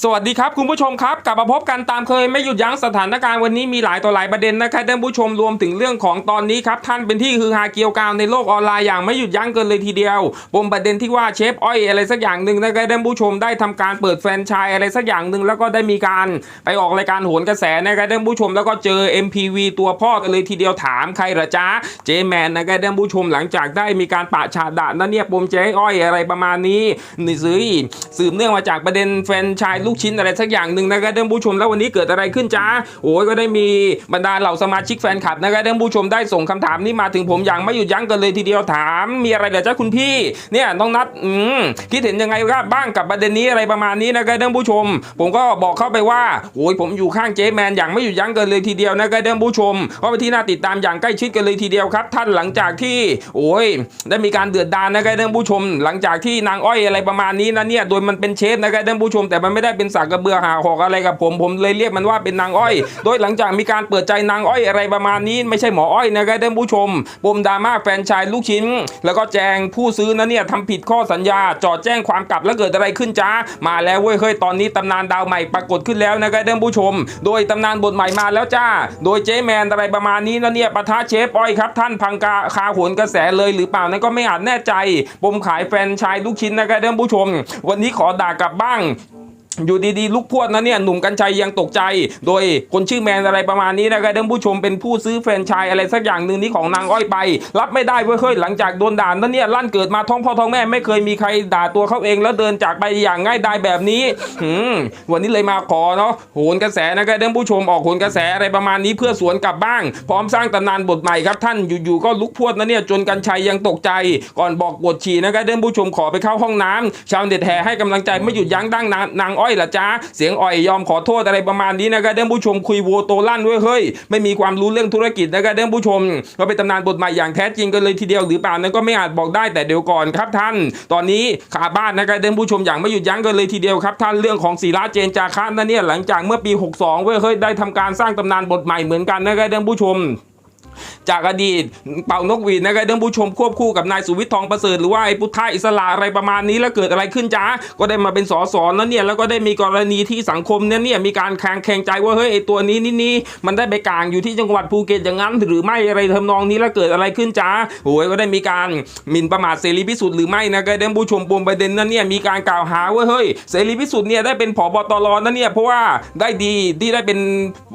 สวัสดีครับคุณผู้ชมครับกลับมาพบกันตามเคยไม่หยุดยั้งสถานการณ์วันนี้มีหลายต่อหลายประเด็นนะครับท่านผู้ชมรวมถึงเรื่องของตอนนี้ครับท่านเป็นที่ฮือฮาเกี่ยวกาวในโลกออนไลน์อย่างไม่หยุดยั้งเกินเลยทีเดียวปมประเด็นที่ว่าเชฟอ้อยอะไรสักอย่างหนึ่งนะครับท่านผู้ชมได้ทำการเปิดแฟรนไชส์อะไรสักอย่างหนึ่งแล้วก็ได้มีการไปออกรายการโหนกระแสนะครับท่านผู้ชมแล้วก็เจอ MPV ตัวพ่อกันเลยทีเดียวถามใครหรอจ๊ะเจแมนนะครับท่านผู้ชมหลังจากได้มีการปะฉาดะนั่นเนี่ยปมเจ๊อ้อยอะไรประมาณนี้นี่ซื้อสืบเนื่องมาจากประเด็นแฟรนไชส์ลูกชิ้นอะไรสักอย่างหนึ่งนะครับท่านผู้ชมแล้ววันนี้เกิดอะไรขึ้นจ้าโอ้ยก็ได้มีบรรดาเหล่าสมาชิกแฟนคลับนะครับท่านผู้ชมได้ส่งคำถามนี้มาถึงผมอย่างไม่หยุดยั้งกันเลยทีเดียวถามมีอะไรเดี๋ยวจ้าคุณพี่เนี่ยต้องนัดอืมคิดเห็นยังไงบ้างกับประเด็นนี้อะไรประมาณนี้นะครับท่านผู้ชม ผมก็บอกเข้าไปว่าโอ้ยผมอยู่ข้างเจ๊แมนอย่างไม่หยุดยั้งกันเลยทีเดียวนะครับท่านผู้ชมว่าไปนที่น่าติดตามอย่างใกล้ชิดกันเลยทีเดียวครับ ท่านหลังจากที่ โอ้ยได้มีการเดือดดานนะครับท่านผู้ชม หลังจากที่นางอ้อยอะไรประมาณนี้นะเนี่ยโดยมันเป็นเชฟนะครับท่านผู้ชมแต่มันไม่ได้เป็นสากกระเบือหาหอกอะไรกับผม ผมเลยเรียกมันว่าเป็นนางอ้อย โดยหลังจากมีการเปิดใจนางอ้อยอะไรประมาณนี้ ไม่ใช่หมออ้อยนะครับท่านผู้ชมปมดราม่าแฟนชายลูกชิ้น แล้วก็แจงผู้ซื้อนะเนี่ยทำผิดข้อสัญญาจอดแจ้งความกลับแล้วเกิดอะไรขึ้นจ้ามาแล้วเว้ยเฮ้ยตอนนี้ตำนานดาวใหม่ปรากฏขึ้นแล้วนะครับท่านผู้ชม โดยตำนานบทใหม่มาแล้วจ้า โดยเจ๊แมนอะไรประมาณนี้นะเนี่ยปะทะเชฟอ้อยครับ ท่านพังกาคาโหนกระแสเลยหรือเปล่านั้นก็ไม่อาจแน่ใจปมขายแฟนชายลูกชิ้นนะครับท่านผู้ชม วันนี้ขอด่ากลับบ้าง อยู่ดีๆ ลูกพวดนะเนี่ยหนุ่มกัญชัยยังตกใจ โดยคนชื่อแมนอะไรประมาณนี้นะครับท่านผู้ชมเป็นผู้ซื้อแฟรนไชส์อะไรสักอย่างหนึ่งนี้ของนางอ้อยไป รับไม่ได้เว้ยเฮ้ยหลังจากโดนด่านั่นเนี่ยลั่นเกิดมาท้องพ่อท้องแม่ไม่เคยมีใครด่าตัวเขาเองแล้วเดินจากไปอย่างง่ายดายแบบนี้หืมวันนี้เลยมาขอเนาะโหนกระแสนะครับท่านผู้ชมออกโหนกระแสอะไรประมาณนี้เพื่อสวนกลับบ้าง พร้อมสร้างตำนานบทใหม่ครับท่านอยู่ๆก็ลุกพวดนะเนี่ยจนกัญชัยยังตกใจ ก่อนบอกปวดฉี่นะครับท่านผู้ชมขอไปเข้าห้องน้ำชาวเน็ตแห่ให้กำลังใจไม่หยุดยั้งดั้งนางอ้อยละจ้าเสียงอ่อยยอมขอโทษอะไรประมาณนี้นะครับท่านผู้ชมคุยโวโตลั่นด้วยเฮ้ยไม่มีความรู้เรื่องธุรกิจนะครับท่านผู้ชมก็เป็นตำนานบทใหม่อย่างแท้จริงกันเลยทีเดียวหรือเปล่านั้นก็ไม่อาจบอกได้แต่เดี๋ยวก่อนครับท่าน ตอนนี้ขาบ้านนะครับท่านผู้ชมอย่างไม่หยุดยั้งกันเลยทีเดียวครับท่านเรื่องของศิระเจนจาคะนั่นเนี่ยหลังจากเมื่อปี 62เว้ยเฮ้ยได้ทำการสร้างตำนานบทใหม่เหมือนกันนะครับท่านผู้ชม จากอดีตเป่านกหวีดนะครับท่านผู้ชมควบคู่กับนายสุวิทย์ทองประเสริฐหรือว่าไอ้พุทธอิสระอะไรประมาณนี้แล้วเกิดอะไรขึ้นจ้าก็ได้มาเป็นสอสอนั่นเนี่ยแล้วก็ได้มีกรณีที่สังคมเนี่ยเนี่ยมีการแข่งแข่งใจว่าเฮ้ยไอ้ตัวนี้นี่นี่มันได้ไปกลางอยู่ที่จังหวัดภูเก็ตอย่างนั้น หรือไม่อะไรทำนองนี้แล้วเกิดอะไรขึ้นจ้าโอ้ยก็ได้มีการหมิ่นประมาทเสรีพิสุทธิ์หรือไม่นะครับท่านผู้ชมปมประเด็นนั้นเนี่ยมีการกล่าวหาว่าเฮ้ยเสรีพิสุทธิ์เนี่ยได้เป็นผบตรนั่นเนี่ยเพราะว่าได้ดีที่ได้เป็น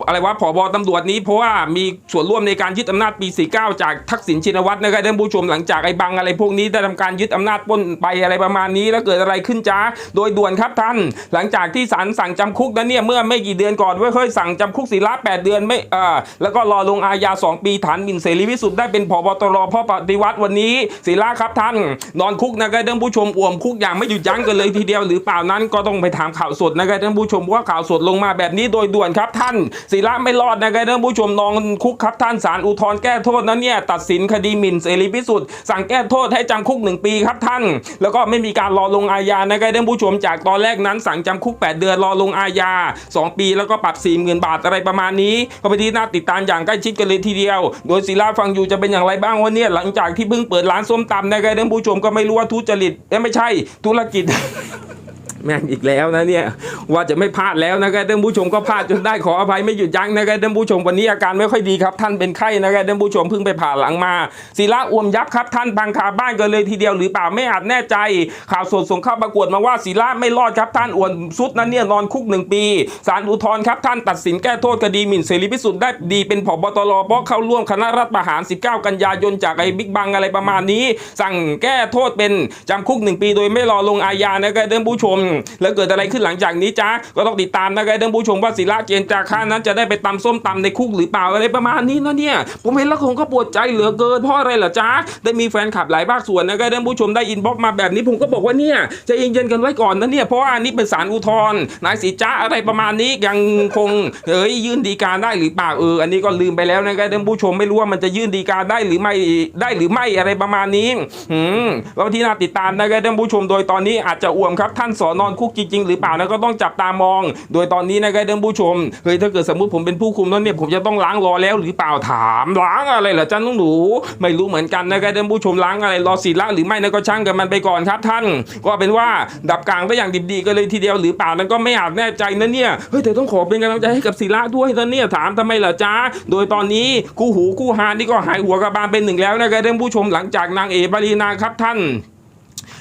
อะไรวะผบตำรวจนี้ เพราะว่ามีส่วนร่วมในการยึดอำนาจปี 49 จากทักษิณชินวัตรนะครับท่านผู้ชมหลังจากไอ้บังอะไรพวกนี้ได้ทำการยึดอำนาจปล้นไปอะไรประมาณนี้แล้วเกิดอะไรขึ้นจ้าโดยด่วนครับท่าน หลังจากที่ศาลสั่งจำคุกนั้นเนี่ยเมื่อไม่กี่เดือนก่อนเว้ยเคยสั่งจำคุกศิระ8เดือนไม่เออแล้วก็รอลงอาญา 2 ปีฐานหมิ่นเสรีพิสุทธิ์ได้เป็นผบตรพราะปฏิวัติวันนี้ศิระครับท่าน นอนคุกนะครับท่านผู้ชมอ่วมคุกอย่างไม่หยุดยั้งกันเลยทีเดียวหรือเปล่านั้นก็ต้องไปถามข่าวสดนะครับท่านผู้ชมว่าข่าวสดลงมาแบบนี้โดยด่วนครับท่านศิระไม่รอดนะครับท่านผู้ชมนอนคุกครับท่านศาลอุทธรแก้โทษนั้นเนี่ยตัดสินคดีหมิ่นเสรีพิสุทธิ์สั่งแก้โทษให้จำคุก 1 ปีครับท่าน แล้วก็ไม่มีการรอลงอาญานะครับท่านผู้ชมจากตอนแรกนั้น สั่งจำคุก 8 เดือนรอลงอาญา 2 ปีแล้วก็ปรับ 4 0,000 บาทอะไรประมาณนี้ ก็ไปที่น่าติดตามอย่างใกล้ชิดกันเลยทีเดียว โดยศิลาฟังอยู่จะเป็นอย่างไรบ้างวันนี้หลังจากที่เพิ่งเปิดร้านส้มตำนะครับท่านผู้ชมก็ไม่รู้ว่าทุจริตไม่ใช่ธุรกิจ แม่งอีกแล้วนะเนี่ยว่าจะไม่พลาดแล้วนะครับท่านผู้ชมก็พลาดจนได้ขออภัยไม่หยุดยั้งนะครับท่านผู้ชมวันนี้อาการไม่ค่อยดีครับ ท่านเป็นไข้นะครับท่านผู้ชมเพิ่งไปผ่าหลังมาศิระอวมยับครับท่านพังคาบ้านกันเลยทีเดียวหรือเปล่าไม่อาจแน่ใจ ข่าวสดส่งเข้าประกวดมาว่าศิระไม่รอดครับท่านอ้วนสุดนั้นเนี่ยนอนคุกหนึ่งปีศาลอุทธรณ์ครับท่านตัดสินแก้โทษคดีหมิ่นเสรีพิสุทธิ์ได้ดีเป็นผบตรเพราะเข้าร่วมคณะรัฐประหาร 19 กันยายนจากไอ้บิ๊กบังอะไรประมาณนี้ สั่งแก้โทษเป็นจำคุกหนึ่งปี โดยไม่รอลงอาญานะครับท่านผู้ชมแล้วเกิดอะไรขึ้นหลังจากนี้จ้าก็ต้องติดตามนะครับท่านผู้ชมว่าศิระเจนจาค่านั้นจะได้ไปตำส้มตำในคุกหรือเปล่าอะไรประมาณนี้นะเนี่ย ผมเห็นแล้วคงก็ปวดใจเหลือเกินเพราะอะไรเหรอจ้าได้มีแฟนคลับหลายภาคส่วนนะครับท่านผู้ชมได้อินบ็อกมาแบบนี้ผมก็บอกว่าเนี่ยจะเย็นๆกันไว้ก่อนนะเนี่ยเพราะว่าอันนี้เป็นศาลอุทธรณ์นายศรีจ้าอะไรประมาณนี้ยังคงเอ้ยยื่นดีการได้หรือเปล่าเออ อันนี้ก็ลืมไปแล้วนะครับท่านผู้ชมไม่รู้ว่ามันจะยื่นดีการได้หรือไม่ได้หรือไม่อะไรประมาณนี้อืมแล้วที่น่าติดตามนะครับท่านผู้ชมโดยตอนนี้อาจจะอ่วมครับท่านสอนนอนคุกจริง ๆ หรือเปล่านะก็ต้องจับตามอง โดยตอนนี้นะครับท่านผู้ชมเฮ้ยถ้าเกิดสมมติผมเป็นผู้คุมแล้วเนี่ยผมจะต้องล้างรอแล้วหรือเปล่าถามล้างอะไรเหรอจ้าหนูไม่รู้เหมือนกันนะครับท่านผู้ชมล้างอะไรรอศีละหรือไม่นะก็ช่างกันมันไปก่อนครับท่าน ก็เป็นว่าดับกลางได้อย่างดิบดีกันเลยทีเดียวหรือเปล่านั้นก็ไม่อาจแน่ใจนะเนี่ยเฮ้ยแต่ต้องขอเป็นกำลังใจให้กับศิละด้วยนะเนี่ยถามทำไมเหรอจ้าโดยตอนนี้คู่หูคู่หานี่ก็หายหัวกระบาลเป็นหนึ่งแล้วนะครับท่านผู้ชมหลังจากนางเอกปรีนาครับท่าน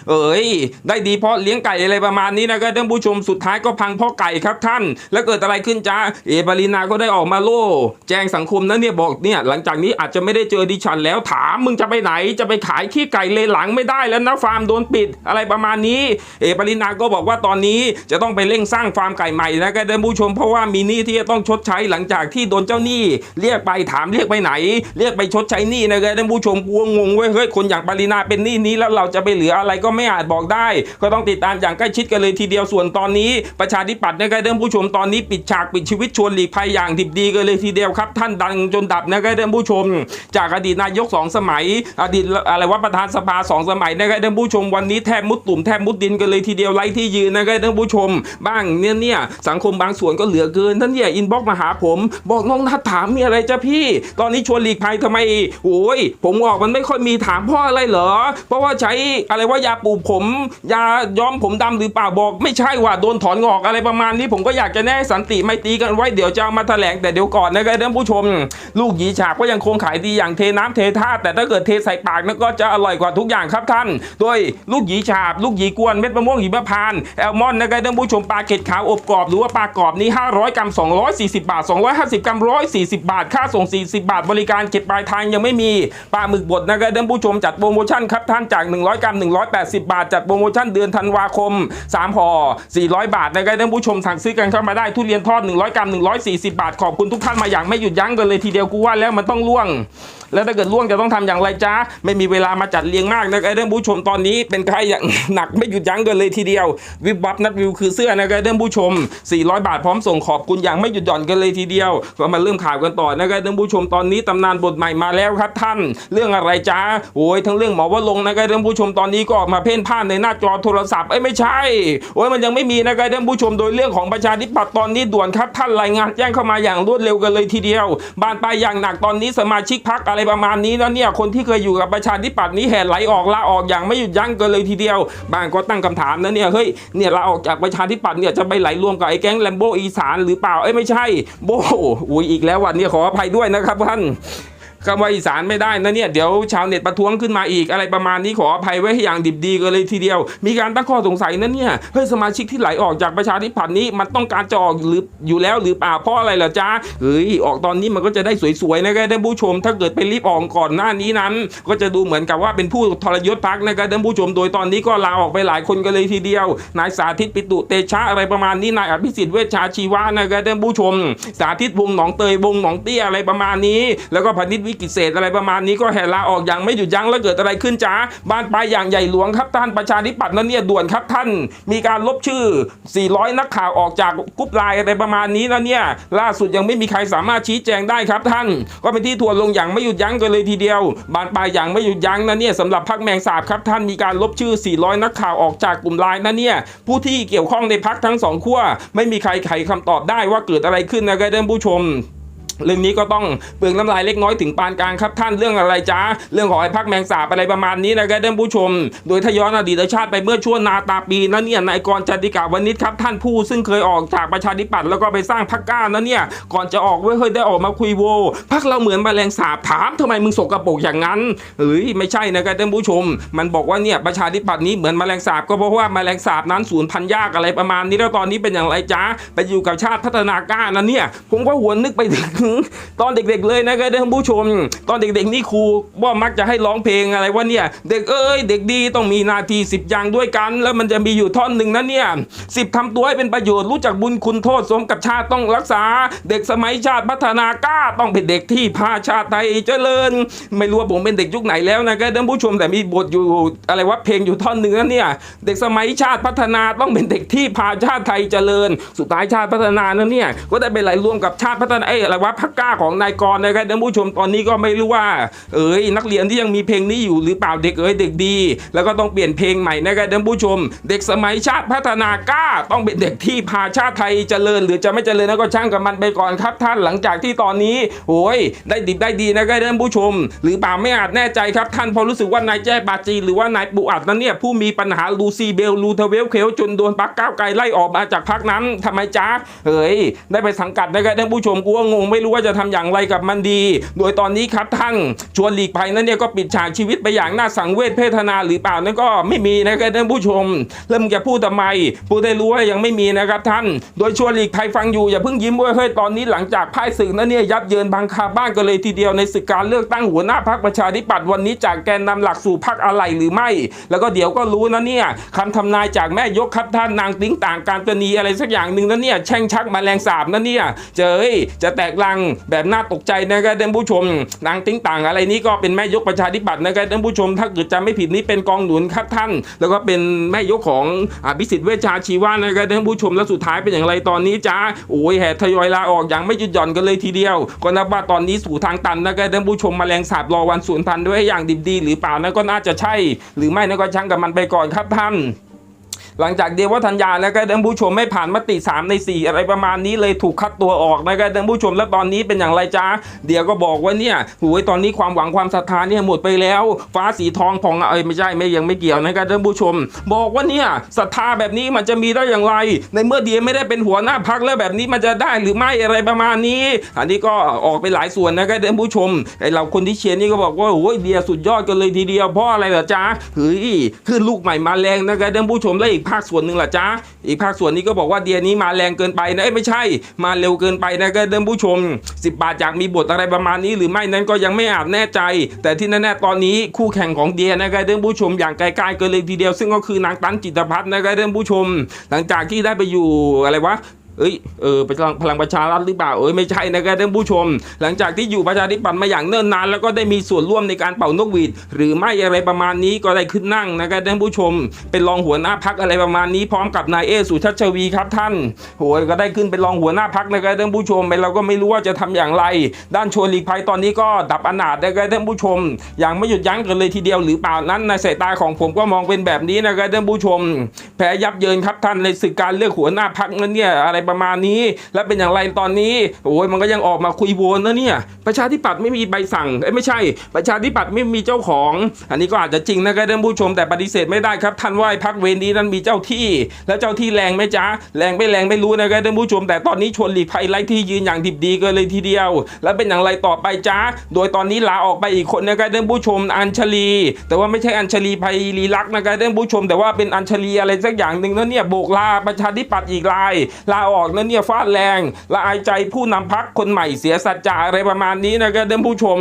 เอ้ยได้ดีเพราะเลี้ยงไก่อะไรประมาณนี้นะครับท่านผู้ชมสุดท้ายก็พังเพ่อไก่ครับท่าน แล้วเกิดอะไรขึ้นจ้าเอบารีนาก็ได้ออกมาโล่ แจ้งสังคมนะเนี่ยบอกเนี่ยหลังจากนี้อาจจะไม่ได้เจอดิฉันแล้วถามมึงจะไปไหนจะไปขายขี้ไก่เลหลังไม่ได้แล้วนะฟาร์มโดนปิดอะไรประมาณนี้ เอบารีนาก็บอกว่าตอนนี้จะต้องไปเร่งสร้างฟาร์มไก่ใหม่นะครับท่านผู้ชมเพราะว่ามีหนี้ที่จะต้องชดใช้หลังจากที่โดนเจ้าหนี้ เรียกไปถามเรียกไปไหน เรียกไปชดใช้หนี้นะครับท่านผู้ชมกลัวงงเว้ยเฮ้ยคนอย่างปารีนาเป็นหนี้นี้แล้วเราจะไปเหลืออะไรก็ไม่อาจบอกได้ ก็ต้องติดตามอย่างใกล้ชิดกันเลยทีเดียวส่วนตอนนี้ ประชาธิปัตย์นะครับท่านผู้ชมตอนนี้ปิดฉากปิดชีวิตชวนหลีกภัยอย่างดิบดีกันเลยทีเดียวครับ ท่านดังจนดับนะครับท่านผู้ชม จากอดีตนายกสองสมัย อดีตอะไรว่าประธานสภาสองสมัยนะครับท่านผู้ชมวันนี้แทบมุดตุ่มแทบมุดดินกันเลยทีเดียวไร้ที่ยืนนะครับท่านผู้ชม บ้างเนี่ยเนี่ยสังคมบางส่วนก็เหลือเกินท่านเนี่ยอินบ็อกมาหาผม บอกน้องนัดถามมีอะไรจ้ะพี่ ตอนนี้ชวนหลีกภัยทำไมโอ้ยผมออกมันไม่ค่อยมีถามพ่ออะไรเหรอ เพราะว่าใช้อะไรว่ายาปลูกผมยาย้อมผมดำหรือเปล่าบอก ไม่ใช่ว่าโดนถอนงอกอะไรประมาณนี้ ผมก็อยากจะแน่สันติไม่ตีกันไว้เดี๋ยวจะามาแถลงแต่เดี๋ยวก่อนนะครับท่านผู้ชม ลูกหยีฉาบก็ยังคงขายดีอย่างเทน้ำเทท่าแต่ถ้าเกิดเทใส่ปากนั่นก็จะอร่อยกว่าทุกอย่างครับท่านโดยลูกหยีฉาบ ลูกหยีกวนเม็ดมะม่วงหิมพานต์แอลมอนด์นะครับท่านผู้ชมปลาเกล็ดขาวอบกรอบหรือว่าปลากรอบนี้ 500 กรัม 240 บาท 250 กรัม 140 บาท ค่าส่ง 40 บาท บริการเก็บปลายทางยังไม่มีปลาหมึกบดนะครับท่านผู้ชมจัดโปรโมชั่นครับท่านจาก 100 กรัม 180บาท จัดโปรโมชั่นเดือนธันวาคม 3ห่อ400 บาทนะครับท่านผู้ชมสั่งซื้อกันเข้ามาได้ทุเรียนทอด 100 กรัม 140 บาท ขอบคุณทุกท่านมาอย่างไม่หยุดยั้งกันเลยทีเดียวกูว่าแล้วมันต้องล่วงแล้วถ้าเกิดล่วงจะต้องทำอย่างไรจ้าไม่มีเวลามาจัดเรียงมากนะครับท่านผู้ชมตอนนี้เป็นใครอย่างหนักไม่หยุดยั้งกันเลยทีเดียว วิบวับนัดวิวคือเสื้อนะครับท่านผู้ชม 400 บาทพร้อมส่งขอบคุณอย่างไม่หยุดหย่อนกันเลยทีเดียวก็มาเริ่มข่าวกันต่อนะครับท่านผู้ชมตอนนี้ตำนานบทใหม่มาแล้วครับท่าน เรื่องอะไรจ้าโอ้ยทั้งเรื่องหมอว่าลงนะครับท่านผู้ชมตอนนี้ก็ออกมาเพ่นพ่านในหน้าจอโทรศัพท์เอ้ยไม่ใช่โอ้ยมันยังไม่มีนะครับท่านผู้ชมโดยเรื่องของประชาธิปัตย์ตอนนี้ด่วนครับท่านรายงานแจ้งเข้ามาอย่างรวดเร็วกันเลยทีเดียว บานปอย่างหนักตอนนี้สมาชิกพักอะไรประมาณนี้แล้วเนี่ยคนที่เคยอยู่กับประชาธิปัตย์นี้แห่ไหลออกลาออกอย่างไม่หยุดยั้งกันเลยทีเดียว บางก็ตั้งคำถามนะเนี่ยเฮ้ยเนี่ยลาออกจากประชาธิปัตย์เนี่ยจะไปไหลรวมกับไอ้แก๊งแลมโบอีสานหรือเปล่าเอ้ยไม่ใช่โบอุ้ยอีกแล้ววันนี้ขออภัยด้วยนะครับท่าน คำว่าอีสานไม่ได้นะเนี่ยเดี๋ยวชาวเน็ตประท้วงขึ้นมาอีกอะไรประมาณนี้ขออภัยไว้ให้อย่างดิบดีกันเลยทีเดียว มีการตั้งข้อสงสัยนะเนี่ยเฮ้ยสมาชิกที่ไหลออกจากประชาธิปัตย์นี้มันต้องการจะออกหรืออยู่แล้วหรือเปล่าเพราะอะไรล่ะจ๊ะเฮ้ยออกตอนนี้มันก็จะได้สวยๆนะครับท่านผู้ชม ถ้าเกิดไปรีบออกก่อนหน้านี้นั้น ก็จะดูเหมือนกับว่าเป็นผู้ทรยศพักนะครับท่านผู้ชมโดยตอนนี้ก็ลาออกไปหลายคนกันเลยทีเดียวนายสาธิตปิตุเตชะอะไรประมาณนี้นายอภิสิทธิ์เวชชาชีวะนะครับท่านผู้ชม สาธิตวงหนองเตยวงหนองเตี้ยอะไรประมาณนี้ แล้วก็พนิษวิกิตเศษอะไรประมาณนี้ก็แห่ลาออกอย่างไม่หยุดยั้งแล้วเกิดอะไรขึ้นจ้าบ้านปลายอย่างใหญ่หลวงครับท่านประชาธิปัตย์นั้นเนี่ยด่วนครับท่าน มีการลบชื่อ 400 นักข่าวออกจากกรุ๊ปไลน์อะไรประมาณนี้แล้วเนี่ยล่าสุดยังไม่มีใครสามารถชี้แจงได้ครับท่าน ก็เป็นที่ทัวลงอย่างไม่หยุดยั้งกันเลยทีเดียวบานปลายอย่างไม่หยุดยั้งนะเนี่ยสำหรับพักแมงสาบครับท่านมีการลบชื่อ 400 นักข่าวออกจากกลุ่มไลน์นะเนี่ยผู้ที่เกี่ยวข้องในพักทั้งสองขั้วไม่มีใครไขคำตอบได้ว่าเกิดอะไรขึ้นนะครับท่านผู้ชม เรื่องนี้ก็ต้องเปลืองน้ำลายเล็กน้อยถึงปานกลางครับท่านเรื่องอะไรจ้าเรื่องของไอ้พักแมงสาบอะไรประมาณนี้นะครับท่านผู้ชม โดยทย้อนอดีตชาติไปเมื่อช่วงนาตาปีนั้นเนี่ยนายกรจันติกาวนิชครับท่านผู้ซึ่งเคยออกจากประชาธิปัตย์แล้วก็ไปสร้างพักก้านั้นเนี่ยก่อนจะออกเว้ยเฮ้ยได้ออกมาคุยโวพักเราเหมือนแมลงสาบถามทำไมมึงสกปรกอย่างนั้นเอ้ยไม่ใช่นะครับท่านผู้ชม มันบอกว่าเนี่ยประชาธิปัตย์นี้เหมือนแมลงสาบก็เพราะว่าแมลงสาบนั้นสูญพันธุ์ยากอะไรประมาณนี้แล้วตอนนี้เป็นอย่างไรจ้าไปอยู่กับชาติพัฒนากล้านั้นเนี่ยผมก็หวนนึกไปถึงตอนเด็กๆเลยนะครับท่านผู้ชม ตอนเด็กๆนี่ครูว่ามักจะให้ร้องเพลงอะไรว่าเนี่ย เด็กเอ้ยเด็กดีต้องมีนาทีสิบอย่างด้วยกัน แล้วมันจะมีอยู่ท่อนหนึ่งนะเนี่ยสิบทำตัวให้เป็นประโยชน์รู้จักบุญคุณโทษสมกับชาติต้องรักษา เด็กสมัยชาติพัฒนากล้าต้องเป็นเด็กที่พาชาติไทยเจริญ ไม่รู้ว่าผมเป็นเด็กยุคไหนแล้วนะครับท่านผู้ชมแต่มีบทอยู่อะไรว่าเพลงอยู่ท่อนหนึ่งนะเนี่ยเด็กสมัยชาติพัฒนาต้องเป็นเด็กที่พาชาติไทยเจริญ สุดท้ายชาติพัฒนานั้นเนี่ยก็ได้ไปไหลรวมกับชาติพัฒนาเอ้อะไรว่าพักกล้าของนายกรนะครับท่านผู้ชมตอนนี้ก็ไม่รู้ว่า เอ๋ยนักเรียนที่ยังมีเพลงนี้อยู่หรือเปล่าเด็กเอ๋ยเด็กดี แล้วก็ต้องเปลี่ยนเพลงใหม่นะครับท่านผู้ชม เด็กสมัยชาติพัฒนากล้า ต้องเป็นเด็กที่พาชาติไทยเจริญ หรือจะไม่เจริญนะก็ช่างกับมันไปก่อนครับท่านหลังจากที่ตอนนี้โอ้ยได้ดิบได้ดีนะครับท่านผู้ชม หรือเปล่าไม่อาจแน่ใจครับท่านพอรู้สึกว่านายแจ้ปาจีหรือว่านายปูอัดนั้นเนี่ยผู้มีปัญหาลูซีเบลลูเทเวลเคลจนโดนปักก้าวไกลไล่ออกมาจากพักนั้นทำไมจ๊ะเฮ้ยได้ไปสังกัดนะครับท่านผู้ชมกูก็งงไม่รู้ว่าจะทำอย่างไรกับมันดี โดยตอนนี้ครับท่านชวนหลีกภัยนั้นเนี่ยก็ปิดฉากชีวิตไปอย่างน่าสังเวชเพทนาหรือเปล่านั่นก็ไม่มีนะครับท่านผู้ชม แล้วมึงจะพูดทำไมพูดได้รู้ว่ายังไม่มีนะครับท่าน โดยชวนหลีกภัยฟังอยู่อย่าเพิ่งยิ้มว้ยเฮ้ยตอนนี้หลังจากพ่ายศึกนั้นเนี่ยยับเยินบางคาบ้านกันเลยทีเดียวในศึกการเลือกตั้งหัวหน้าพรรคประชาธิปัตย์วันนี้จากแกนนำหลักสู่พรรคอะไรหรือไม่ แล้วก็เดี๋ยวก็รู้นะเนี่ยคำทำนายจากแม่ยกครับท่านนางติ้งต่างการตนีอะไรสักอย่างหนึ่งนะเนี่ยแช่งชักแมลงสาบนะเนี่ยเจอเอ้ยจะแตกลังแบบน่าตกใจนะครับท่านผู้ชมนางติ้งต่างอะไรนี้ก็เป็นแม่ยกประชาธิปัตย์นะครับท่านผู้ชม ถ้าเกิดจำไม่ผิดนี่เป็นกองหนุนครับท่าน แล้วก็เป็นแม่ยกของอภิสิทธิ์เวชชาชีวานะครับท่านผู้ชมแล้วสุดท้ายเป็นอย่างไรตอนนี้จ้าโอ้ยแห่ทยอยลาออกอย่างไม่หยุดหย่อนกันเลยทีเดียวก็นับว่าตอนนี้สู่ทางตันนะครับท่านผู้ชมแมลงสาบรอวันสูญพันธุ์ด้วยอย่างดิบดี หรือเปล่านั่นก็น่าจะใช่ หรือไม่นั่นก็ช่างกับมันไปก่อนครับท่าน หลังจากเดียวว่าธัญญาแล้วก็ท่านผู้ชมไม่ผ่านมติ 3 ใน 4 อะไรประมาณนี้เลยถูกคัดตัวออกนะครับท่านผู้ชมแล้วตอนนี้เป็นอย่างไรจ้าเดี๋ยวก็บอกว่าเนี่ยโอ้ยตอนนี้ความหวังความศรัทธาเนี่ยหมดไปแล้ว ฟ้าสีทองผ่องเอ้ยไม่ใช่ไม่ยังไม่เกี่ยวนะครับท่านผู้ชม บอกว่าเนี่ยศรัทธาแบบนี้มันจะมีได้อย่างไร ในเมื่อเดียไม่ได้เป็นหัวหน้าพักแล้วแบบนี้มันจะได้หรือไม่อะไรประมาณนี้ อันนี้ก็ออกไปหลายส่วนนะครับท่านผู้ชมไอเราคนที่เชียร์นี่ก็บอกว่าโอ้ยเดียสุดยอดกันเลยทีเดียวเพราะอะไรเหรอจ๊ะเฮ้ยขึ้นลูกใหม่มาแรงนะครับท่านผู้ชมและอีกภาคส่วนหนึ่งล่ะจ้าอีกภาคส่วนนี้ก็บอกว่าเดียนี้มาแรงเกินไปนะเอ้ยไม่ใช่ มาเร็วเกินไปนะครับท่านผู้ชม 10 บาทอยากมีบทอะไรประมาณนี้หรือไม่นั้นก็ยังไม่อาจแน่ใจ แต่ที่แน่ๆตอนนี้คู่แข่งของเดียนะครับท่านผู้ชมอย่างไกลๆเกินเลยทีเดียว ซึ่งก็คือนางตันจิตพัฒน์นะครับท่านผู้ชม หลังจากที่ได้ไปอยู่อะไรวะ เอ้ยเออพลังพลังประชารัฐหรือเปล่าเอ้ยไม่ใช่นะครับท่านผู้ชม หลังจากที่อยู่ประชาธิปัตย์มาอย่างเนิ่นนาน แล้วก็ได้มีส่วนร่วมในการเป่านกหวีดหรือไม่อะไรประมาณนี้ก็ได้ขึ้นนั่งนะครับท่านผู้ชม เป็นรองหัวหน้าพักอะไรประมาณนี้พร้อมกับนายเอสุชัชวีครับท่านโหยก็ได้ขึ้นเป็นรองหัวหน้าพักนะครับท่านผู้ชมไปเราก็ไม่รู้ว่าจะทำอย่างไร ด้านชวนหลีกภัยตอนนี้ก็ดับอนาถนะครับท่านผู้ชม อย่างไม่หยุดยั้งกันเลยทีเดียวหรือเปล่านั้นในสายตาของผมก็มองเป็นแบบนี้นะครับท่านผู้ชม แพ้ยับเยินครับท่านในศึกการเลือกหัวหน้าพักนั้นเนี่ยอะไรประมาณนี้ และเป็นอย่างไรตอนนี้โอ้ยมันก็ยังออกมาคุยโวนนะเนี่ย ประชาธิปัตย์ไม่มีใบสั่งเอ้ไม่ใช่ ประชาธิปัตย์ไม่มีเจ้าของ อันนี้ก็อาจจะจริงนะครับท่านผู้ชมแต่ปฏิเสธไม่ได้ครับท่านว่าพักเวรนี้นั้นมีเจ้าที่ แล้วเจ้าที่แรงไหมจ๊ะแรงไม่แรงไม่รู้นะครับท่านผู้ชม แต่ตอนนี้ชวนหลีกภัยไล่ที่ยืนอย่างดิบดีกันเลยทีเดียว แล้วเป็นอย่างไรต่อไปจ๊ะโดยตอนนี้ลาออกไปอีกคนนะครับท่านผู้ชมอัญชลี แต่ว่าไม่ใช่อัญชลีภัยรีลักษ์นะครับท่านผู้ชม แต่ว่าเป็นอัญชลีอะไรสักอย่างหนึ่งนะเนี่ยโบกลาประชาธิปัตย์อีกรายลาออกอกนะเนี่ยฟาดแรงละอายใจผู้นำพักคนใหม่เสียสัจจะอะไรประมาณนี้นะครับท่านผู้ชม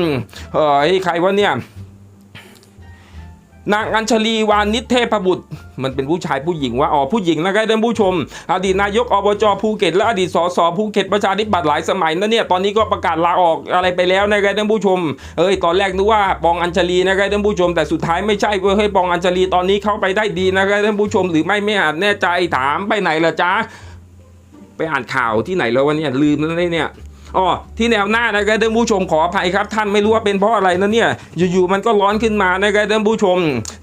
เฮ้ยใครวะเนี่ยนางอัญชลีวานิเทพบุตร มันเป็นผู้ชายผู้หญิงวะอ๋อผู้หญิงนะครับท่านผู้ชม อดีตนายกอบจภูเก็ตและอดีตสสภูเก็ตประชาธิปัตย์หลายสมัยนะเนี่ยตอนนี้ก็ประกาศลาออกอะไรไปแล้วนะครับท่านผู้ชมเอ้ยตอนแรกนึกว่าปองอัญชลีนะครับท่านผู้ชม แต่สุดท้ายไม่ใช่เว้ยเฮ้ยปองอัญชลีตอนนี้เข้าไปได้ดีนะครับท่านผู้ชม หรือไม่ไม่อาจแน่ใจถามไปไหนล่ะจ๊ะ ไปอ่านข่าวที่ไหนแล้ววันนี้ลืมแล้วเนี่ย อ๋อที่แนวหน้านะครับท่านผู้ชมขออภัยครับท่านไม่รู้ว่าเป็นเพราะอะไรนะเนี่ยอยู่ๆมันก็ร้อนขึ้นมานะครับท่านผู้ชม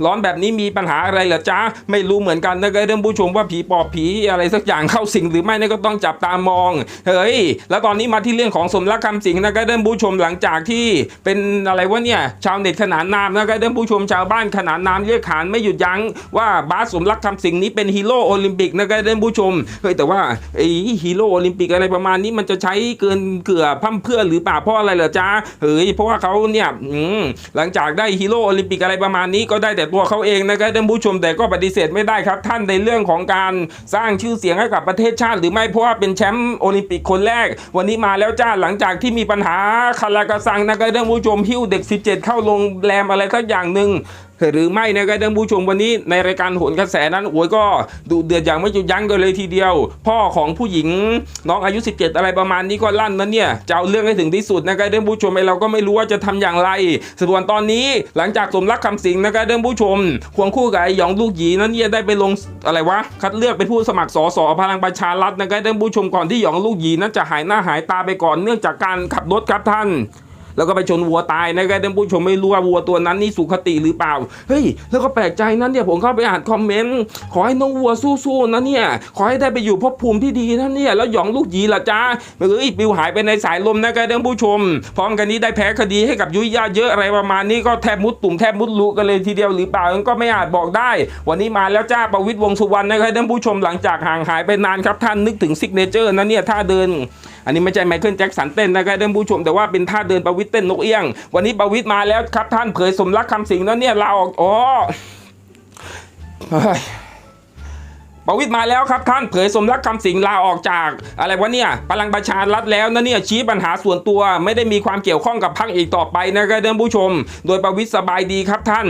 ร้อนแบบนี้มีปัญหาอะไรเหรอจ๊ะไม่รู้เหมือนกันนะครับท่านผู้ชมว่าผีปอบผีอะไรสักอย่างเข้าสิงหรือไม่นี่ก็ต้องจับตามองเฮ้ยแล้วตอนนี้มาที่เรื่องของสมรักคำสิงนะครับท่านผู้ชมหลังจากที่เป็นอะไรวะเนี่ยชาวเน็ตขนานนามนะครับท่านผู้ชมชาวบ้านขนานนามเรียกขานไม่หยุดยั้งว่าบาสสมรักคำสิงนี้เป็นฮีโร่โอลิมปิกนะครับท่านผู้ชมเฮ้ยแต่ว่าไอ้ฮีโร่โอลิมปิกอะไรประมาณนี้มันจะใช้เกินเกือบพั่มเพื่อหรือเปล่าเพราะอะไรเหรอจ๊ะเฮ้ยเพราะว่าเขาเนี่ยหลังจากได้ฮีโร่โอลิมปิกอะไรประมาณนี้ก็ได้แต่ตัวเขาเองนะครับท่านผู้ชมแต่ก็ปฏิเสธไม่ได้ครับ ท่านในเรื่องของการสร้างชื่อเสียงให้กับประเทศชาติ หรือไม่เพราะว่าเป็นแชมป์โอลิมปิกคนแรก วันนี้มาแล้วจ้าหลังจากที่มีปัญหาคาราคาซังนะครับท่านผู้ชมหิ้วเด็ก 17 เข้าโรงแรมอะไรสักอย่างหนึ่ง หรือไม่นะครับท่านผู้ชมวันนี้ในรายการโหนกระแสนั้นโอ้ยก็ดูเดือดอย่างไม่หยุดยั้งกันเลยทีเดียว พ่อของผู้หญิงน้องอายุ 17 อะไรประมาณนี้ก็ลั่นนั้นเนี่ยจะเอาเรื่องให้ถึงที่สุดนะครับท่านผู้ชมไอเราก็ไม่รู้ว่าจะทำอย่างไร ส่วนตอนนี้หลังจากสมรักคำสิงนะครับท่านผู้ชมควงคู่กับไอ้หยองลูกหยีนั้นเนี่ยได้ไปลงอะไรวะคัดเลือกเป็นผู้สมัครสสพลังประชารัฐนะครับท่านผู้ชมก่อนที่หยองลูกหยีนั้นจะหายหน้าหายตาไปก่อนเนื่องจากการขับรถครับท่าน แล้วก็ไปชนวัวตายนะครับท่านผู้ชมไม่รู้ว่าวัวตัวนั้นนี่สุขติหรือเปล่า เฮ้ย แล้วก็แปลกใจนั้นเนี่ยผมเข้าไปอ่านคอมเมนต์ ขอให้น้องวัวสู้ๆนะเนี่ย ขอให้ได้ไปอยู่ภพภูมิที่ดีนะเนี่ย แล้วหยองลูกหยีล่ะจ้าเอ้ยปิวหายไปในสายลมนะครับท่านผู้ชม พร้อมกันนี้ได้แพ้คดีให้กับยุ้ยาเยอะอะไรประมาณนี้ก็แทบมุดตุ่มแทบมุดลุกันเลยทีเดียวหรือเปล่าก็ไม่อาจบอกได้ วันนี้มาแล้วจ้าประวิตรวงสุวรรณนะครับท่านผู้ชมหลังจากห่างหายไปนานครับท่านนึกถึงซิกเนเจอร์นะเนี่ยท่าเดิน อันนี้ไม่ใช่ไมเคิลแจ็คสันเต้นนะครับท่านผู้ชมแต่ว่าเป็นท่าเดินประวิตเต้นนกเอี้ยง วันนี้ประวิตมาแล้วครับท่านเผยสมรักคำสิงแล้วเนี่ยลาออกอ๋อเฮ้ ประวิตรมาแล้วครับท่านเผยสมรักคำสิงลาออกจาก อะไรวะเนี่ยพลังประชารัฐแล้วนะเนี่ยชี้ปัญหาส่วนตัว ไม่ได้มีความเกี่ยวข้องกับพรรคอีกต่อไปนะครับท่านผู้ชม โดยประวิตรสบายดีครับท่าน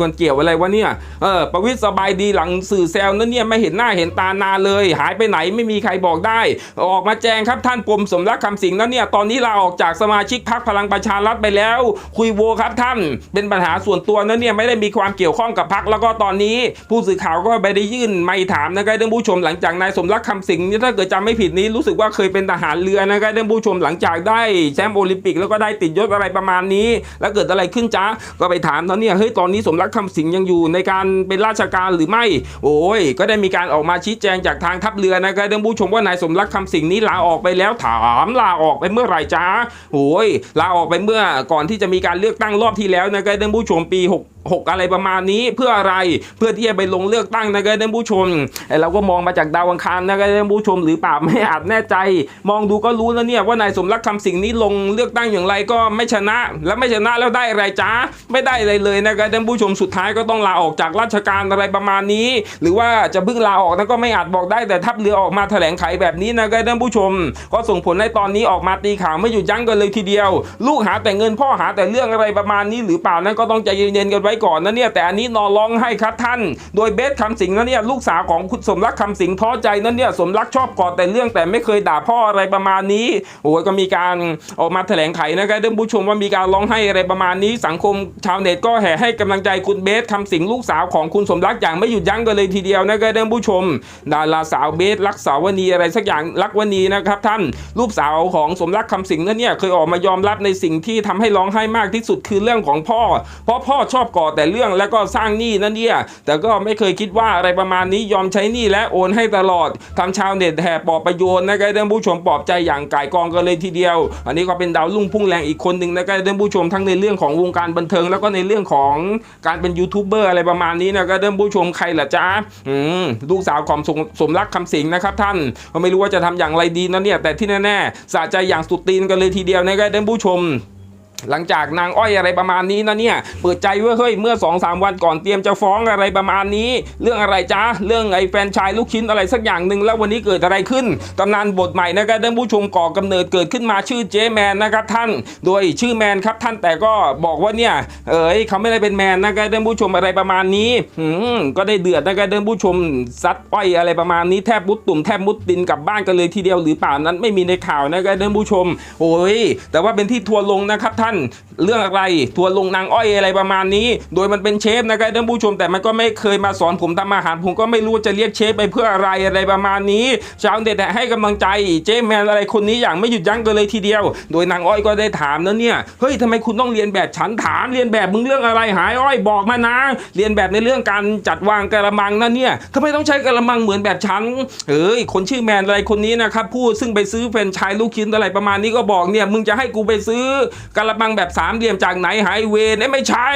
มันเกี่ยวอะไรวะเนี่ยเออประวิตรสบายดีหลังสื่อแซวนั้นเนี่ยไม่เห็นหน้าเห็นตานานเลย หายไปไหนไม่มีใครบอกได้ ออกมาแจ้งครับท่านปมสมรักคำสิงนั้นเนี่ยตอนนี้ลาออกจากสมาชิกพรรคพลังประชารัฐไปแล้ว คุยโวครับท่าน เป็นปัญหาส่วนตัวนั้นเนี่ยไม่ได้มีความเกี่ยวข้องกับพรรคแล้วก็ตอนนี้ ผู้สื่อข่าวก็ไปได้ยื่นไม่ถามนะครับท่านผู้ชมหลังจากนายสมรักคำสิงห์นี่ถ้าเกิดจำไม่ผิดนี้รู้สึกว่าเคยเป็นทหารเรือนะครับท่านผู้ชมหลังจากได้แชมป์โอลิมปิกแล้วก็ได้ติดยศอะไรประมาณนี้ แล้วเกิดอะไรขึ้นจ้าก็ไปถามเขาเนี่ยเฮ้ยตอนนี้สมรักคำสิงห์ยังอยู่ในการเป็นราชการหรือไม่ โอ้ย ก็ได้มีการออกมาชี้แจงจากทางทัพเรือนะครับท่านผู้ชมว่านายสมรักคำสิงห์นี้ลาออกไปแล้วถามลาออกไปเมื่อไหร่จ้าโอ้ยลาออกไปเมื่อก่อนที่จะมีการเลือกตั้งรอบที่แล้วนะครับท่านผู้ชมปี6 6 อะไรประมาณนี้เพื่ออะไรเพื่อที่จะไปลงเลือกตั้งนะครับท่านผู้ชมเราก็มองมาจากดาวอังคารนะครับท่านผู้ชมหรือเปล่าไม่อาจแน่ใจ มองดูก็รู้แล้วเนี่ยว่านายสมรักคำสิ่งนี้ลงเลือกตั้งอย่างไรก็ไม่ชนะ แล้วไม่ชนะแล้วได้อะไรจ้าไม่ได้อะไรเลยนะครับท่านผู้ชมสุดท้ายก็ต้องลาออกจากราชการอะไรประมาณนี้ หรือว่าจะเพิ่งลาออกนั้นก็ไม่อาจบอกได้แต่ทัพเรือออกมาแถลงไขแบบนี้นะครับท่านผู้ชม ก็ส่งผลให้ตอนนี้ออกมาตีข่าวไม่หยุดยั้งกันเลยทีเดียว ลูกหาแต่เงินพ่อหาแต่เรื่องอะไรประมาณนี้หรือเปล่านั้นก็ต้องใจเย็นๆกันไว้ก่อนนะเนี่ยแต่อันนี้นอร้องให้ครับท่าน โดยเบสคำสิงห์นะเนี่ยลูกสาวของคุณสมรักคำสิงห์ท้อใจนั่นเนี่ยสมรักชอบกอดแต่เรื่องแต่ไม่เคยด่าพ่ออะไรประมาณนี้โอ้ยก็มีการออกมาแถลงไขนะครับท่านผู้ชมว่ามีการร้องให้อะไรประมาณนี้ สังคมชาวเน็ตก็แห่ให้กำลังใจคุณเบสคำสิงห์ลูกสาวของคุณสมรักอย่างไม่หยุดยั้งกันเลยทีเดียวนะครับท่านผู้ชม ดาราสาวเบสรักสาวนีอะไรสักอย่างรักวนีนะครับท่านลูกสาวของสมรักคำสิงห์นั่นเนี่ยเคยออกมายอมรับในสิ่งที่ทำให้ร้องไห้มากที่สุดคือเรื่องของพ่อ เพราะพ่อชอบก่อแต่เรื่องแล้วก็สร้างหนี้นั่นเนี่ยแต่ก็ไม่เคยคิดว่าอะไรประมาณนี้ยอมใช้หนี้และโอนให้ตลอดทำชาวเน็ตแห่ปอบประโยชน์นะครับท่านผู้ชมปลอบใจอย่างก่ายกองกันเลยทีเดียว อันนี้ก็เป็นดาวรุ่งพุ่งแรงอีกคนหนึ่งนะครับท่านผู้ชมทั้งในเรื่องของวงการบันเทิงแล้วก็ในเรื่องของการเป็นยูทูบเบอร์อะไรประมาณนี้นะครับท่านผู้ชมใครล่ะจ๊ะอืมลูกสาวของสมสมรักคำสิงนะครับท่านก็ไม่รู้ว่าจะทำอย่างไรดีนะเนี่ยแต่ที่แน่ๆสะใจอย่างสุดตีนกันเลยทีเดียวนะครับท่านผู้ชม หลังจากนางอ้อยอะไรประมาณนี้นะเนี่ยเปิดใจว่าเฮ้ยเมื่อ2อสวันก่อนเตรียมจะฟ้องอะไรประมาณนี้ เรื่องอะไรจ้าเรื่องไอ้แฟนชายลูกชิ้นอะไรสักอย่างหนึ่งแล้ววันนี้เกิดอะไรขึ้นตำนานบทใหม่นะครับท่านผู้ชมก่อกำเนิดเกิดขึ้นมาชื่อเจแมนนะครับท่าน โดยชื่อแมนครับท่านแต่ก็บอกว่าเนี่ยเอ้ยเขาไม่ได้เป็นแมนนะครับท่านผู้ชมอะไรประมาณนี้อืมก็ได้เดือดนะครับท่านผู้ชมซัดอ้อยอะไรประมาณนี้แทบมุดตุ่มแทบมุดดินกลับบ้านกันเลยทีเดียวหรือเปล่านั้นไม่มีในข่าวนะครับท่านผู้ชมโอ้ยแต่ว่าเป็นที่ทัวร์ลงนะครับท่านเรื่องอะไรทัวลงนางอ้อยอะไรประมาณนี้ โดยมันเป็นเชฟนะครับท่านผู้ชมแต่มันก็ไม่เคยมาสอนผมทำอาหาร ผมก็ไม่รู้จะเรียกเชฟไปเพื่ออะไรอะไรประมาณนี้ ชาวเน็ตให้กำลังใจเจแมนอะไรคนนี้อย่างไม่หยุดยั้งกันเลยทีเดียว โดยนางอ้อยก็ได้ถามนะเนี่ยเฮ้ยทำไมคุณต้องเรียนแบบฉันถามเรียนแบบมึงเรื่องอะไรหายอ้อยบอกมานะเรียนแบบในเรื่องการจัดวางกระมังนั่นเนี่ยทำไมต้องใช้กระมังเหมือนแบบฉันเอ้ยคนชื่อแมนอะไรคนนี้นะครับพูดซึ่งไปซื้อแฟรนชายลูกชิ้นอะไรประมาณนี้ก็บอกเนี่ยมึงจะให้กูไปซื้อกระมังมังแบบสามเหลี่ยมจากไหนหายเวรเอ้ยไม่ใช่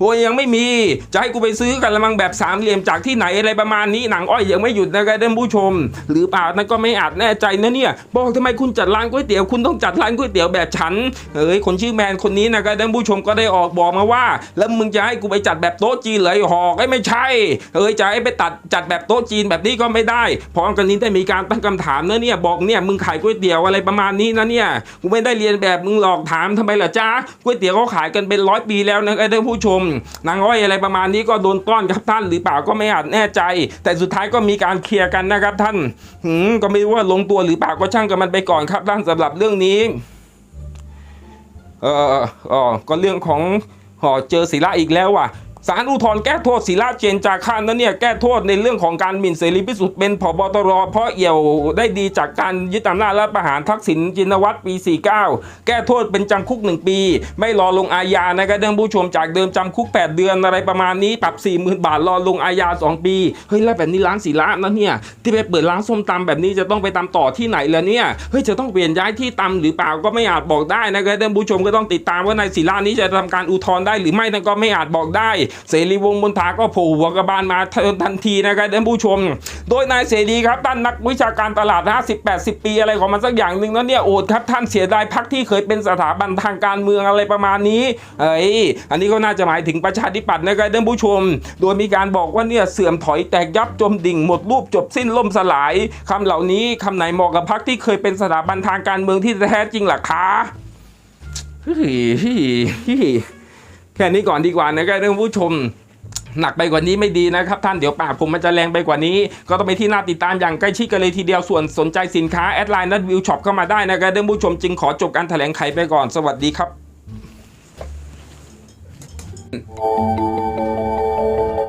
โอ้ยยังไม่มี จะให้กูไปซื้อกระมังแบบสามเหลี่ยมจากที่ไหนอะไรประมาณนี้หนังอ้อยยังไม่หยุดนะครับท่านผู้ชม หรือเปล่านั่นก็ไม่อาจแน่ใจนะเนี่ย บอกทำไมคุณจัดร้านก๋วยเตี๋ยวคุณต้องจัดร้านก๋วยเตี๋ยวแบบฉันเอ้ยคนชื่อแมนคนนี้นะครับท่านผู้ชมก็ได้ออกบอกมาว่า แล้วมึงจะให้กูไปจัดแบบโต๊ะจีนเลยหอกไอ้ไม่ใช่เอ้ยจะให้ไปตัดจัดแบบโต๊ะจีนแบบนี้ก็ไม่ได้พร้อมกันนี้ได้มีการตั้งคำถามนะเนี่ยบอกเนี่ยมึงขายก๋วยเตี๋ยวอะไรประมาณนี้นะเนี่ยกูไม่ได้เรียนแบบมึงหลอกถามทำไมล่ะจ้านะก๋วยเตี๋ยวเขาขายกันเป็นร้อยปีแล้วนะท่านผู้ชม นางอ้อยอะไรประมาณนี้ก็โดนต้อนครับท่านหรือเปล่าก็ไม่อาจแน่ใจ แต่สุดท้ายก็มีการเคลียร์กันนะครับท่านหืมก็ไม่รู้ว่าลงตัวหรือเปล่าก็ช่างกันมันไปก่อนครับท่านสำหรับเรื่องนี้เออเออก็เรื่องของหอเจอศิละอีกแล้วว่ะ ศาลอุทธรณ์แก้โทษศิระเจนจาคานนั้นเนี่ยแก้โทษในเรื่องของการหมิ่นเสรีพิสุทธิ์เป็นผบตรเพราะเอี่ยวได้ดีจากการยึดอำนาจและประหารทักษิณจินวัตรปี 49 แก้โทษเป็นจำคุก 1 ปี ไม่รอลงอาญานะครับท่านผู้ชมจากเดิมจำคุก 8 เดือนอะไรประมาณนี้ปรับ 40,000 บาทรอลงอาญา 2 ปีเฮ้ยแล้วแบบนี้ร้านศิระนะเนี่ยที่ไปเปิดร้านส้มตำแบบนี้จะต้องไปตำต่อที่ไหนแล่ะเนี่ยเฮ้ยจะต้องเปลี่ยนย้ายที่ตำหรือเปล่าก็ไม่อาจบอกได้นะครับท่านผู้ชมก็ต้องติดตามว่านายศิระนี้จะทำการอุทธรณ์ได้หรือไม่นั่นก็ไม่อาจบอกได้เสรีวงศ์มนทาก็โผล่หัวกระบาลมาทันทีนะครับท่านผู้ชม โดยนายเสรีครับท่านนักวิชาการตลาด 50 80 ปีอะไรของมันสักอย่างหนึ่งแล้วเนี่ยโอดครับท่านเสียดายพักที่เคยเป็นสถาบันทางการเมืองอะไรประมาณนี้เอ้ยอันนี้ก็น่าจะหมายถึงประชาธิปัตย์นะครับท่านผู้ชม โดยมีการบอกว่าเนี่ยเสื่อมถอยแตกยับจมดิ่งหมดรูปจบสิ้นล่มสลายคำเหล่านี้คำไหนเหมาะกับพักที่เคยเป็นสถาบันทางการเมืองที่แท้จริงหรอคะเฮ้ยฮ้ยเฮ้ย แค่นี้ก่อนดีกว่านะครับท่านผู้ชมหนักไปกว่านี้ไม่ดีนะครับท่านเดี๋ยวปากผมมันจะแรงไปกว่านี้ ก็ต้องไปที่หน้าติดตามอย่างใกล้ชิดกันเลยทีเดียวส่วนสนใจสินค้าแอดไลน์นัดวิวช็อปเข้ามาได้นะครับท่านผู้ชมจึงขอจบการแถลงไขไปก่อนสวัสดีครับ